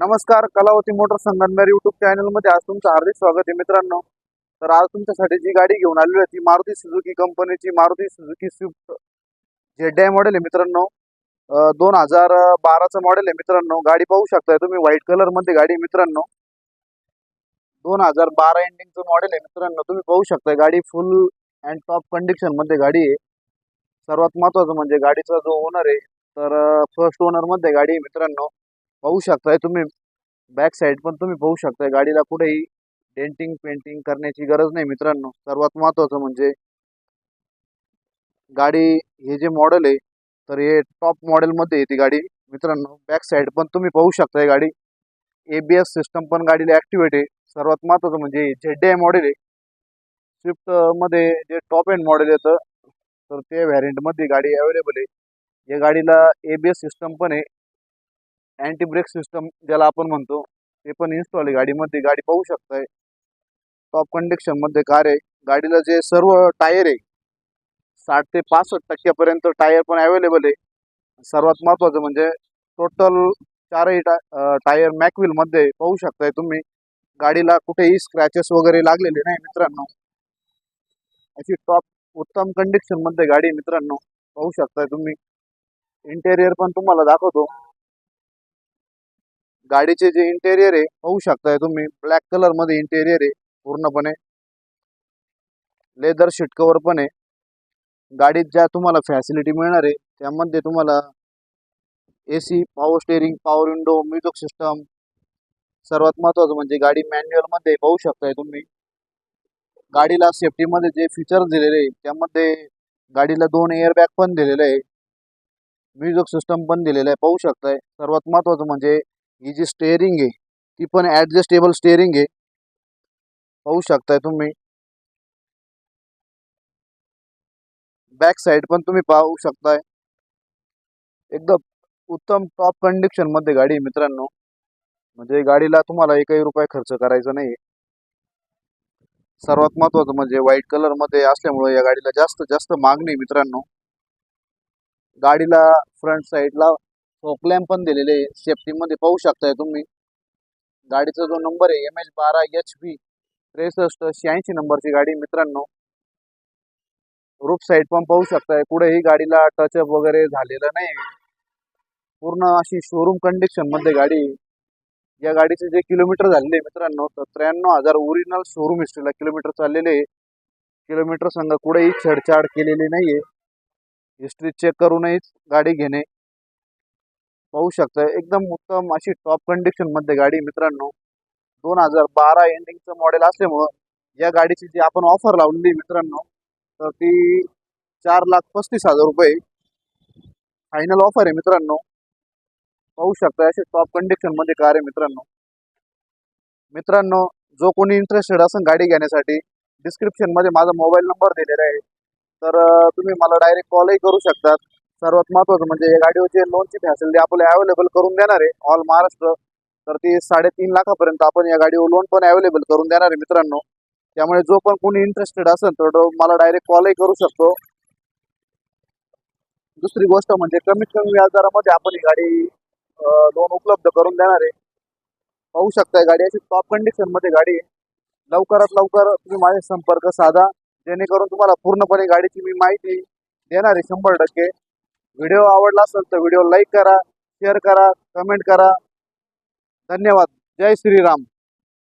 नमस्कार Kalavati motor Sangamner YouTube चॅनलमध्ये आज तुमचं हार्दिक स्वागत आहे मित्रांनो. तर आज तुमच्यासाठी जी गाडी घेऊन आलेली आहे ती मारुती सुझुकी कंपनीची Maruti Suzuki Swift Z I model आहे मित्रांनो. दोन हजार बाराचं मॉडेल आहे मित्रांनो. गाडी पाहू शकताय तुम्ही व्हाईट कलरमध्ये गाडी मित्रांनो. दोन हजार बारा एंडिंगचं मॉडेल आहे मित्रांनो. तुम्ही पाहू शकताय गाडी फुल अँड टॉप कंडिशनमध्ये गाडी आहे. सर्वात महत्वाचं म्हणजे गाडीचा जो ओनर आहे तर फर्स्ट ओनरमध्ये गाडी आहे मित्रांनो. पाहू शकताय तुम्ही. बॅक साईड पण तुम्ही पाहू शकताय. गाडीला कुठेही डेंटिंग पेंटिंग करण्याची गरज नाही मित्रांनो. सर्वात महत्वाचं म्हणजे गाडी हे जे मॉडेल आहे तर हे टॉप मॉडेलमध्ये येते गाडी. मित्रांनो बॅक साईड पण तुम्ही पाहू शकताय गाडी. ए बी एस सिस्टम पण गाडीला ॲक्टिवेट आहे. सर्वात महत्वाचं म्हणजे झेड आय मॉडेल आहे स्विफ्टमध्ये जे टॉप एंड मॉडेल येतं तर ते व्हॅरियंटमध्ये गाडी अवेलेबल आहे. या गाडीला ए बी एस सिस्टम पण आहे. अँटी ब्रेक सिस्टम ज्याला आपण म्हणतो ते पण इन्स्टॉल आहे. गाडीमध्ये गाडी पाहू शकताय. टॉप कंडिशनमध्ये कार आहे. गाडीला जे सर्व टायर आहे साठ ते पासष्ट टक्क्यापर्यंत टायर पण अवेलेबल आहे. सर्वात महत्वाचं म्हणजे टोटल चारही टा टायर मॅकविलमध्ये पाहू शकताय तुम्ही. गाडीला कुठेही स्क्रॅचेस वगैरे लागलेले नाही मित्रांनो. अशी टॉप उत्तम कंडिशनमध्ये गाडी मित्रांनो. पाहू शकताय तुम्ही. इंटेरियर पण तुम्हाला दाखवतो. गाडीचे जे इंटेरियर आहे पाहू शकताय तुम्ही. ब्लॅक कलरमध्ये इंटेरियर आहे पूर्णपणे. लेदर सीट कवर पण आहे. गाडीत ज्या तुम्हाला फॅसिलिटी मिळणार आहे त्यामध्ये तुम्हाला A C power steering power window music system सर्वात महत्वाचं म्हणजे गाडी मॅन्युअलमध्ये पाहू शकताय तुम्ही. गाडीला सेफ्टीमध्ये जे फीचर दिलेले आहे त्यामध्ये गाडीला दोन एअर बॅग पण दिलेले आहे. म्युझिक सिस्टम पण दिलेलं आहे पाहू शकताय. सर्वात महत्वाचं म्हणजे ही जी स्टेअरिंग आहे ती पण ॲडजस्टेबल स्टेअरिंग आहे. पाहू शकताय तुम्ही. बॅक साईड पण तुम्ही पाहू शकताय. एकदम उत्तम टॉप कंडिशनमध्ये गाडी आहे मित्रांनो. म्हणजे गाडीला तुम्हाला एकही रुपये खर्च करायचा नाही सर्वात महत्वाचं म्हणजे व्हाईट कलरमध्ये असल्यामुळे या गाडीला जास्त जास्त मागणी मित्रांनो. गाडीला फ्रंट साईडला फोकलॅम्प पण दिलेले सेफ्टीमध्ये पाहू शकताय तुम्ही. गाडीचा जो नंबर आहे एम एच बारा एच बी त्रेसष्ट शहाऐंशी नंबरची गाडी मित्रांनो. रूफ साईड पण पाहू शकताय. कुठेही गाडीला टचअप वगैरे झालेलं नाही पूर्ण अशी शोरूम कंडिशनमध्ये गाडी आहे. या गाडीचे जे किलोमीटर झालेले मित्रांनो तर त्र्याण्णव हजार ओरिजिनल शोरूम हिस्ट्रीला किलोमीटर चाललेले किलोमीटर संघ कुठेही छेडछाड केलेली नाहीये. हिस्ट्री चेक करूनही गाडी घेणे पाहू शकता एकदम उत्तम अशी टॉप कंडिशनमध्ये गाडी मित्रांनो. दोन हजार बारा एंडिंगचं मॉडेल असल्यामुळं या गाडीची जी आपण ऑफर लावलेली मित्रांनो तर ती चार लाख पस्तीस हजार रुपये फायनल ऑफर आहे मित्रांनो. पाहू शकता अशी टॉप कंडिशनमध्ये कार आहे मित्रांनो. मित्रांनो जो कोणी इंटरेस्टेड असेल गाडी घेण्यासाठी डिस्क्रिप्शनमध्ये माझा मोबाईल नंबर दिलेला आहे. तर तुम्ही मला डायरेक्ट कॉलही करू शकतात. सर्वात महत्वाचं म्हणजे या गाडीवरची लोनची फॅसिलिटी आपल्याला अवेलेबल करून देणार आहे. ऑल महाराष्ट्र. तर ती साडेतीन लाखापर्यंत आपण या गाडीवर लोन पण अवेलेबल करून देणार आहे मित्रांनो. त्यामुळे जो पण कोणी इंटरेस्टेड असेल तर तो मला डायरेक्ट कॉलही करू शकतो. दुसरी गोष्ट म्हणजे कमीत कमी व्याजदरामध्ये आपण ही गाडी लोन उपलब्ध करून देणार आहे. पाहू शकता गाडी अशी टॉप कंडिशनमध्ये गाडी आहे. लवकरात लवकर तुम्ही माझे संपर्क साधा. जेणेकरून तुम्हाला पूर्णपणे गाडीची मी माहिती देणार आहे शंभर टक्के. व्हिडिओ आवडला असेल तर व्हिडिओ लाईक करा शेअर करा कमेंट करा. धन्यवाद. जय श्रीराम.